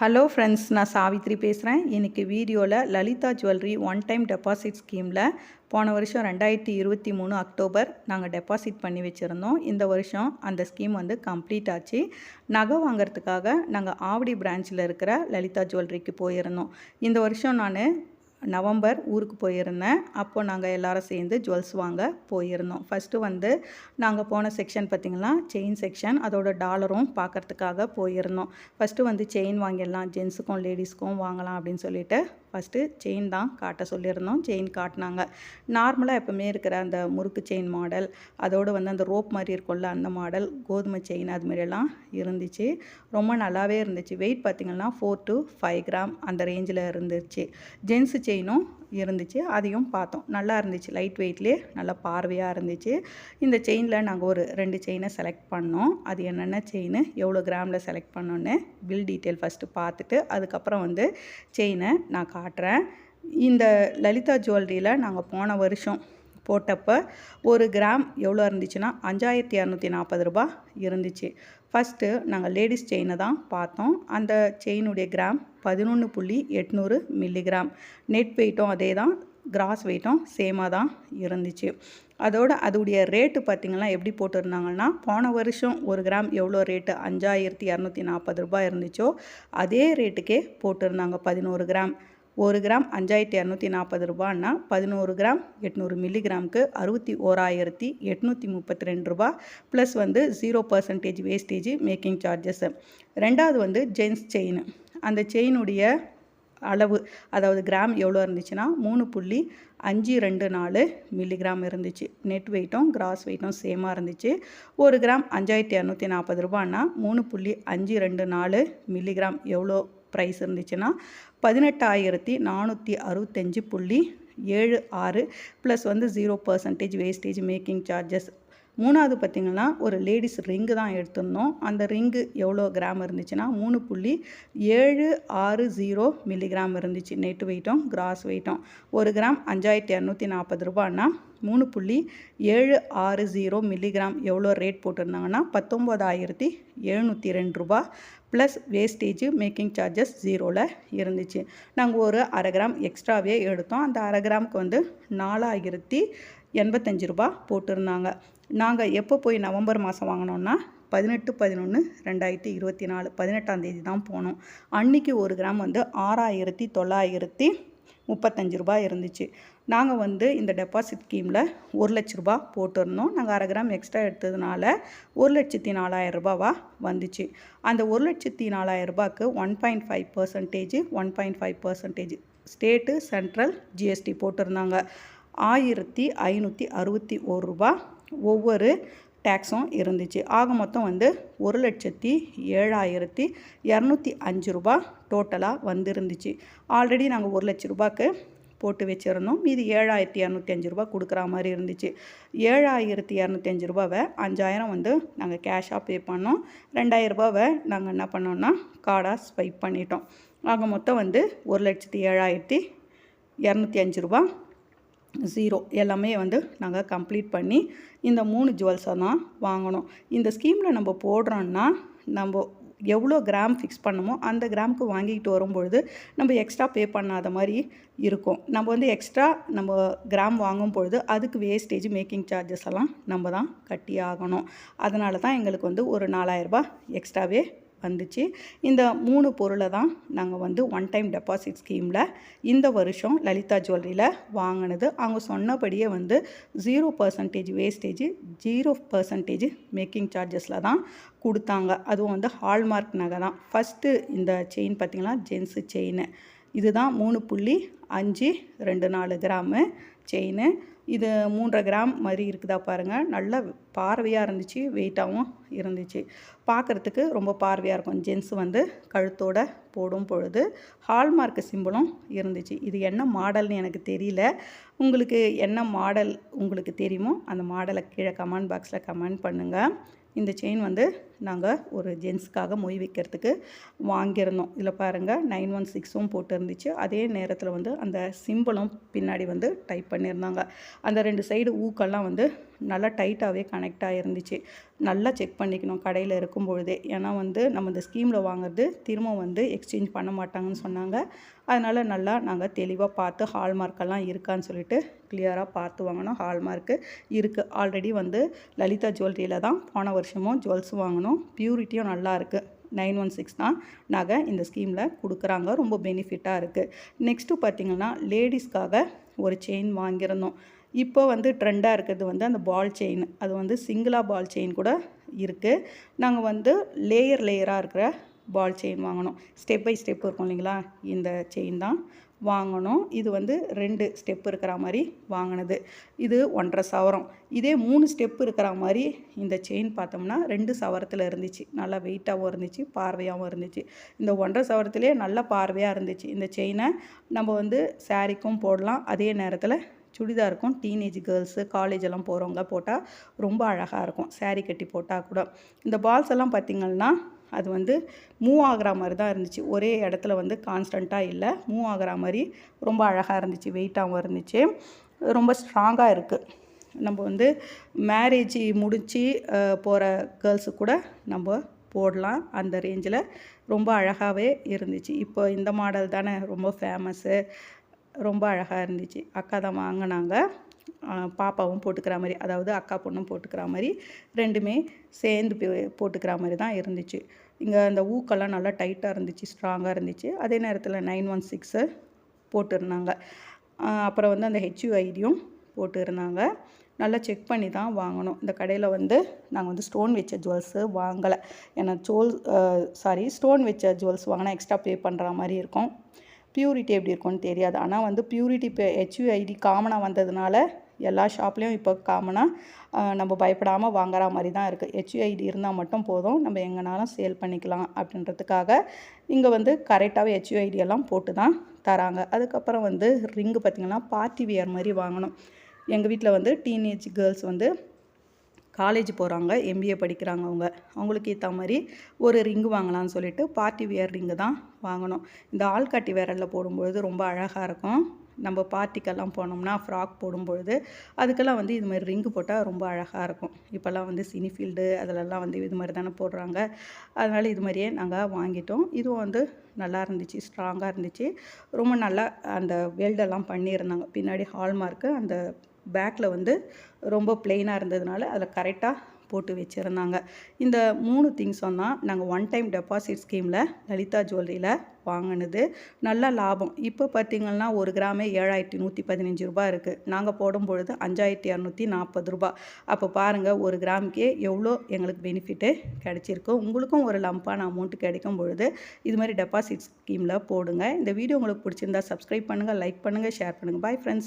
Hello friends நான் சாவித்ரி பேசுகிறேன் இன்றைக்கி வீடியோவில் Lalitha jewellery one time deposit ஸ்கீமில் போன வருஷம் ரெண்டாயிரத்தி இருபத்தி மூணு அக்டோபர் நாங்கள் டெபாசிட் பண்ணி வச்சுருந்தோம். இந்த வருஷம் அந்த ஸ்கீம் வந்து கம்ப்ளீட் ஆச்சு. நகை வாங்குறதுக்காக நாங்கள் ஆவடி பிரான்ச்சில் இருக்கிற லலிதா ஜுவல்லரிக்கு போயிருந்தோம். இந்த வருஷம் நான் நவம்பர் ஊருக்கு போயிருந்தேன். அப்போ நாங்கள் எல்லாரும் சேர்ந்து ஜுவல்ஸ் வாங்க போயிருந்தோம். ஃபஸ்ட்டு வந்து நாங்கள் போன செக்ஷன் பார்த்திங்கன்னா செயின் செக்ஷன் அதோட டாலரும் பார்க்கறதுக்காக போயிருந்தோம். ஃபஸ்ட்டு வந்து செயின் வாங்கிடலாம். ஜென்ஸுக்கும் லேடிஸ்க்கும் வாங்கலாம் அப்படின்னு சொல்லிட்டு ஃபஸ்ட்டு செயின் தான் காட்ட சொல்லியிருந்தோம். செயின் காட்டினாங்க. நார்மலாக எப்போவுமே இருக்கிற அந்த முறுக்கு செயின் மாடல் அதோடு வந்து அந்த ரோப் மாதிரி இருக்கும்ல அந்த மாடல் கோதுமை செயின் அது மாதிரியெல்லாம் இருந்துச்சு. ரொம்ப நல்லாவே இருந்துச்சு. வெயிட் பார்த்திங்கன்னா ஃபோர் டு ஃபைவ் கிராம் அந்த ரேஞ்சில் இருந்துச்சு. ஜென்ஸு செயினும் இருந்துச்சு. அதையும் பார்த்தோம். நல்லா இருந்துச்சு. லைட் வெயிட்லேயே நல்லா பார்வையாக இருந்துச்சு. இந்த செயினில் நாங்கள் ஒரு ரெண்டு செயினை செலக்ட் பண்ணோம். அது என்னென்ன செயின் எவ்வளோ கிராமில் செலக்ட் பண்ணோன்னு பில் டீட்டெயில் ஃபஸ்ட்டு பார்த்துட்டு அதுக்கப்புறம் வந்து செயினை நான் காட்டுறேன். இந்த லலிதா ஜுவல்லரியில் நாங்கள் போன வருஷம் போட்டப்போ ஒரு கிராம் எவ்வளோ இருந்துச்சுன்னா அஞ்சாயிரத்தி இரநூத்தி நாற்பது ரூபா இருந்துச்சு. ஃபஸ்ட்டு நாங்கள் லேடிஸ் செயினை தான் பார்த்தோம். அந்த செயினுடைய கிராம் பதினொன்று புள்ளி எட்நூறு மில்லிகிராம் நெட் வெயிட்டும் அதே தான். கிராஸ் வெயிட்டும் சேமாக தான் இருந்துச்சு. அதோட அதோடைய ரேட்டு பார்த்திங்கன்னா எப்படி போட்டிருந்தாங்கன்னா போன வருஷம் ஒரு கிராம் எவ்வளோ ரேட்டு அஞ்சாயிரத்தி இரநூத்தி நாற்பது ரூபாய் இருந்துச்சோ அதே ரேட்டுக்கே போட்டிருந்தாங்க பதினோரு கிராம் ஒரு கிராம் அஞ்சாயிரத்தி இரநூத்தி நாற்பது ரூபான்னா பதினோரு கிராம் எட்நூறு மில்லிகிராமுக்கு அறுபத்தி ஓராயிரத்தி எட்நூற்றி முப்பத்தி ரெண்டு ரூபா. ப்ளஸ் வந்து zero percentage wastage making charges ரெண்டாவது வந்து ஜென்ஸ் செயின் அந்த செயினுடைய அளவு அதாவது கிராம் எவ்வளோ இருந்துச்சுன்னா மூணு புள்ளி அஞ்சு ரெண்டு நாலு மில்லிகிராம் இருந்துச்சு. நெட் வெயிட்டும் கிராஸ் வெயிட்டும் சேமாக இருந்துச்சு. ஒரு கிராம் அஞ்சாயிரத்தி இரநூத்தி நாற்பது ரூபான்னா மூணு புள்ளி அஞ்சு ரெண்டு நாலு மில்லிகிராம் எவ்வளோ ப்ரைஸ் இருந்துச்சுன்னா பதினெட்டாயிரத்தி நானூற்றி அறுபத்தஞ்சு புள்ளி ஏழு ஆறு ப்ளஸ் வந்து zero percentage wastage making charges மூணாவது பார்த்திங்கன்னா ஒரு லேடிஸ் ரிங்கு தான் எடுத்திருந்தோம். அந்த ரிங்கு எவ்வளோ கிராம் இருந்துச்சுன்னா மூணு புள்ளி ஏழு ஆறு ஜீரோ மில்லிகிராம் இருந்துச்சு. நெட் வெயிட்டும் கிராஸ் வெயிட்டும். ஒரு கிராம் அஞ்சாயிரத்தி இரநூத்தி நாற்பது ரூபான்னா மூணு புள்ளி ஏழு ஆறு ஜீரோ மில்லிகிராம் எவ்வளோ ரேட் போட்டிருந்தாங்கன்னா பத்தொம்போதாயிரத்தி எழுநூற்றி ரெண்டு ரூபா. ப்ளஸ் வேஸ்டேஜ் மேக்கிங் சார்ஜஸ் ஜீரோவில் இருந்துச்சு. நாங்கள் ஒரு அரை கிராம் எக்ஸ்ட்ராவே எடுத்தோம். அந்த அரை கிராமுக்கு வந்து நாலாயிரத்தி எண்பத்தஞ்சு ரூபா போட்டிருந்தாங்க. நாங்கள் எப்போ போய் நவம்பர் மாதம் வாங்கினோன்னா பதினெட்டு பதினொன்று ரெண்டாயிரத்தி இருபத்தி நாலு பதினெட்டாம் தேதி தான் போனோம். அன்றைக்கி ஒரு கிராம் வந்து ஆறாயிரத்தி தொள்ளாயிரத்தி முப்பத்தஞ்சு ரூபாய் இருந்துச்சு. நாங்கள் வந்து இந்த டெபாசிட் ஸ்கீமில் ஒரு லட்ச ரூபா போட்டிருந்தோம். நாங்கள் அரை கிராம் எக்ஸ்ட்ரா எடுத்ததுனால ஒரு லட்சத்தி நாலாயிரம் ரூபாவாக வந்துச்சு. அந்த ஒரு லட்சத்தி நாலாயிரம் ரூபாய்க்கு one point five percentage one point five percentage state central GST போட்டிருந்தாங்க. ஆயிரத்தி ஐநூற்றி அறுபத்தி ஒரு ரூபா ஒவ்வொரு டேக்ஸும் இருந்துச்சு. ஆக மொத்தம் வந்து ஒரு லட்சத்தி ஏழாயிரத்தி இரநூத்தி அஞ்சு ரூபா டோட்டலாக வந்துருந்துச்சு. ஆல்ரெடி நாங்கள் ஒரு லட்ச ரூபாய்க்கு போட்டு வச்சுருந்தோம். மீதி ஏழாயிரத்தி இரநூத்தி அஞ்சு ரூபா கொடுக்குற மாதிரி இருந்துச்சு. ஏழாயிரத்தி இரநூத்தி அஞ்சு ரூபாவை அஞ்சாயிரம் வந்து நாங்கள் கேஷாக பே பண்ணோம். ரெண்டாயிரம் ரூபாவை நாங்கள் என்ன பண்ணோன்னா கார்டாக ஸ்வைப் பண்ணிட்டோம். ஆக மொத்தம் வந்து ஒரு லட்சத்தி ஏழாயிரத்தி இரநூத்தி அஞ்சு ரூபா ஜீரோ எல்லாமே வந்து நாங்கள் கம்ப்ளீட் பண்ணி இந்த மூணு ஜுவல்ஸை தான் வாங்கணும். இந்த ஸ்கீமில் நம்ம போடுறோன்னா நம்ம எவ்வளோ கிராம் ஃபிக்ஸ் பண்ணுமோ அந்த கிராமுக்கு வாங்கிக்கிட்டு வரும்பொழுது நம்ம எக்ஸ்ட்ரா பே பண்ணாத மாதிரி இருக்கும். நம்ம வந்து எக்ஸ்ட்ரா நம்ம கிராம் வாங்கும் பொழுது அதுக்கு வேஸ்டேஜ் மேக்கிங் சார்ஜஸ் எல்லாம் நம்ம தான் கட்டி ஆகணும் அதனால தான் எங்களுக்கு வந்து ஒரு நாலாயிரரூபா எக்ஸ்ட்ராவே வந்துச்சு. இந்த மூணு பொருளை தான் நாங்கள் வந்து ஒன் டைம் டெபாசிட் ஸ்கீமில் இந்த வருஷம் லலிதா ஜுவல்லரியில் வாங்கினது. அவங்க சொன்னபடியே வந்து zero percentage wastage zero percentage making சார்ஜஸில் தான் கொடுத்தாங்க. அதுவும் வந்து ஹால்மார்க் நகை தான். ஃபஸ்ட்டு இந்த செயின் பார்த்திங்கன்னா ஜென்ஸு செயின் இதுதான் மூணு புள்ளி அஞ்சு ரெண்டு நாலு கிராமு செயின். இது மூன்றரை கிராம் மாதிரி இருக்குதா பாருங்கள் நல்ல பார்வையாக இருந்துச்சு வெயிட்டாகவும் இருந்துச்சு. பார்க்குறதுக்கு ரொம்ப பார்வையாக இருக்கும். ஜென்ஸ் வந்து கழுத்தோட போடும் பொழுது ஹால்மார்க் சிம்பிளும் இருந்துச்சு. இது என்ன மாடல்னு எனக்கு தெரியல. உங்களுக்கு என்ன மாடல் உங்களுக்கு தெரியுமோ அந்த மாடலை கீழே கமெண்ட் பாக்ஸில் கமெண்ட் பண்ணுங்கள் இந்த செயின் வந்து நாங்கள் ஒரு ஜென்ஸ்க்காக மொய் வைக்கிறதுக்கு வாங்கியிருந்தோம். இதில் பாருங்கள் நைன் ஒன் சிக்ஸும் போட்டுருந்துச்சு. அதே நேரத்தில் வந்து அந்த சிம்பிளும் பின்னாடி வந்து டைப் பண்ணியிருந்தாங்க. அந்த ரெண்டு சைடு ஊக்கெல்லாம் வந்து நல்லா டைட்டாகவே கனெக்ட் ஆகிருந்துச்சு நல்லா செக் பண்ணிக்கணும் கடையில் இருக்கும் பொழுதே ஏன்னா வந்து நம்ம இந்த ஸ்கீமில் வாங்குறது திரும்ப வந்து எக்ஸ்சேஞ்ச் பண்ண மாட்டாங்கன்னு சொன்னாங்க. அதனால் நல்லா நாங்கள் தெளிவாக பார்த்து ஹால்மார்க்கெல்லாம் இருக்கான்னு சொல்லிட்டு கிளியராக பார்த்து வாங்கினோம். ஹால்மார்க்கு இருக்குது ஆல்ரெடி வந்து லலிதா ஜுவல்லரியில் தான் போன வருஷமும் ஜுவல்ஸ் வாங்கினோம். ப்யூரிட்டியும் நல்லா இருக்குது நைன் ஒன் சிக்ஸ் தான் நகை இந்த ஸ்கீமில் கொடுக்குறாங்க. ரொம்ப பெனிஃபிட்டாக இருக்குது நெக்ஸ்ட்டு பார்த்திங்கன்னா லேடிஸ்க்காக ஒரு செயின் வாங்கியிருந்தோம். இப்போ வந்து ட்ரெண்டாக இருக்கிறது வந்து அந்த பால் செயின் அது வந்து சிங்கிளாக பால் செயின் கூட இருக்குது நாங்கள் வந்து லேயர் லேயராக இருக்கிற பால் செயின் வாங்கினோம் ஸ்டெப் பை ஸ்டெப் இருக்கும் இல்லைங்களா? இந்த செயின் தான். வாங்கணும். இது வந்து ரெண்டு ஸ்டெப் இருக்கிற மாதிரி வாங்கினது. இது ஒன்றரை சவரம். இதே மூணு ஸ்டெப் இருக்கிற மாதிரி இந்த செயின் பார்த்தோம்னா ரெண்டு சவரத்தில் இருந்துச்சு. நல்லா வெயிட்டாகவும் இருந்துச்சு பார்வையாகவும் இருந்துச்சு. இந்த ஒன்றரை சவரத்துலேயே நல்ல பார்வையாக இருந்துச்சு. இந்த செயினை நம்ம வந்து சாரிக்கும் போடலாம். அதே நேரத்தில் சுடிதாருக்கும் டீனேஜ் கேர்ள்ஸு காலேஜ் எல்லாம் போகிறவங்க போட்டால் ரொம்ப அழகாக இருக்கும். சாரீ கட்டி போட்டால் கூட. இந்த பால்ஸ் எல்லாம் பார்த்திங்கன்னா அது வந்து மூவ் ஆகிற மாதிரி தான் இருந்துச்சு. ஒரே இடத்துல வந்து கான்ஸ்டண்ட்டாக இல்லை. மூவ் ஆகிற மாதிரி ரொம்ப அழகாக இருந்துச்சு. வெயிட்டாகவும் இருந்துச்சு. ரொம்ப ஸ்ட்ராங்காக இருக்குது நம்ம வந்து மேரேஜ் முடித்து போகிற கேர்ள்ஸு கூட நம்ம போடலாம். அந்த ரேஞ்சில் ரொம்ப அழகாகவே இருந்துச்சு. இப்போ இந்த மாடல் தானே ரொம்ப ஃபேமஸ்ஸு ரொம்ப அழகாக இருந்துச்சு. அக்கா தான் வாங்கினாங்க. பாப்பாவும் போட்டுக்கிற மாதிரி அதாவது அக்கா பொண்ணும் போட்டுக்கிற மாதிரி ரெண்டுமே சேர்ந்து போட்டுக்கிற மாதிரி தான் இருந்துச்சு. இங்கே அந்த ஊக்கெல்லாம் நல்லா டைட்டாக இருந்துச்சு ஸ்ட்ராங்காக இருந்துச்சு. அதே நேரத்தில் நைன் ஒன் சிக்ஸு போட்டிருந்தாங்க. அப்புறம் வந்து அந்த ஹெச்யூஐடியும் போட்டுருந்தாங்க. நல்லா செக் பண்ணி தான் வாங்கணும். இந்த கடையில் வந்து நாங்கள் வந்து ஸ்டோன் வச்ச ஜுவல்ஸு வாங்கலை. ஏன்னா ஜுவல் சாரி ஸ்டோன் வச்ச ஜுவல்ஸ் வாங்கினா எக்ஸ்ட்ரா பே பண்ணுற மாதிரி இருக்கும். ப்யூரிட்டி எப்படி இருக்கும்னு தெரியாது. ஆனால் வந்து ப்யூரிட்டி இப்போ ஹெச்யூஐடி காமனாக வந்ததுனால எல்லா ஷாப்லேயும் இப்போ காமனாக நம்ம பயப்படாமல் வாங்குற மாதிரி தான் இருக்குது ஹெச்யூஐடி இருந்தால் மட்டும் போதும். நம்ம எங்கேனாலும் சேல் பண்ணிக்கலாம் அப்படின்றதுக்காக இங்கே வந்து கரெக்டாகவே ஹெச்யூஐடி எல்லாம் போட்டு தான் தராங்க. அதுக்கப்புறம் வந்து ரிங்கு பார்த்திங்கன்னா பார்ட்டி வியர் மாதிரி வாங்கணும். எங்கள் வீட்டில் வந்து டீனேஜ் கேர்ள்ஸ் வந்து காலேஜ் போகிறாங்க எம்பிஏ படிக்கிறாங்க அவங்க. அவங்களுக்கு ஏற்ற மாதிரி ஒரு ரிங்கு வாங்கலாம்னு சொல்லிட்டு பார்ட்டி வியர் ரிங்கு தான் வாங்கணும். இந்த ஆள்காட்டி விரலில் போடும்பொழுது ரொம்ப அழகாக இருக்கும். நம்ம பார்ட்டிக்கெல்லாம் போனோம்னா ஃப்ராக் போடும்பொழுது அதுக்கெல்லாம் வந்து இது மாதிரி ரிங்கு போட்டால் ரொம்ப அழகாக இருக்கும். இப்போல்லாம் வந்து சினி ஃபீல்டு அதிலெல்லாம் வந்து இது மாதிரி தானே போடுறாங்க. அதனால் இது மாதிரியே நாங்கள் வாங்கிட்டோம். இதுவும் வந்து நல்லா இருந்துச்சு ஸ்ட்ராங்காக இருந்துச்சு. ரொம்ப நல்லா அந்த வெல்டெல்லாம் பண்ணியிருந்தாங்க. பின்னாடி ஹால்மார்க்கு அந்த பேக்கில் வந்து ரொம்ப பிளெயினாக இருந்ததுனால அதில் கரெக்டாக போட்டு வச்சுருந்தாங்க. இந்த மூணு திங்ஸும் தான் நாங்கள் ஒன் டைம் டெபாசிட் ஸ்கீமில் லலிதா ஜுவல்லரியில் வாங்கினது. நல்ல லாபம். இப்போ பார்த்திங்கன்னா ஒரு கிராமே ஏழாயிரத்தி நூற்றி பதினஞ்சு ரூபா இருக்குது நாங்கள் போடும் பொழுது அஞ்சாயிரத்தி இரநூத்தி நாற்பது ரூபா அப்போ பாருங்கள் ஒரு கிராமுக்கே எவ்வளோ எங்களுக்கு பெனிஃபிட்டு கிடச்சிருக்கு. உங்களுக்கும் ஒரு லம்பான அமௌண்ட் கிடைக்கும் பொழுது இது மாதிரி டெபாசிட் ஸ்கீமில் போடுங்க. இந்த வீடியோ உங்களுக்கு பிடிச்சிருந்தா சப்ஸ்கிரைப் பண்ணுங்கள் லைக் பண்ணுங்கள் ஷேர் பண்ணுங்கள் பாய் ஃப்ரெண்ட்ஸ்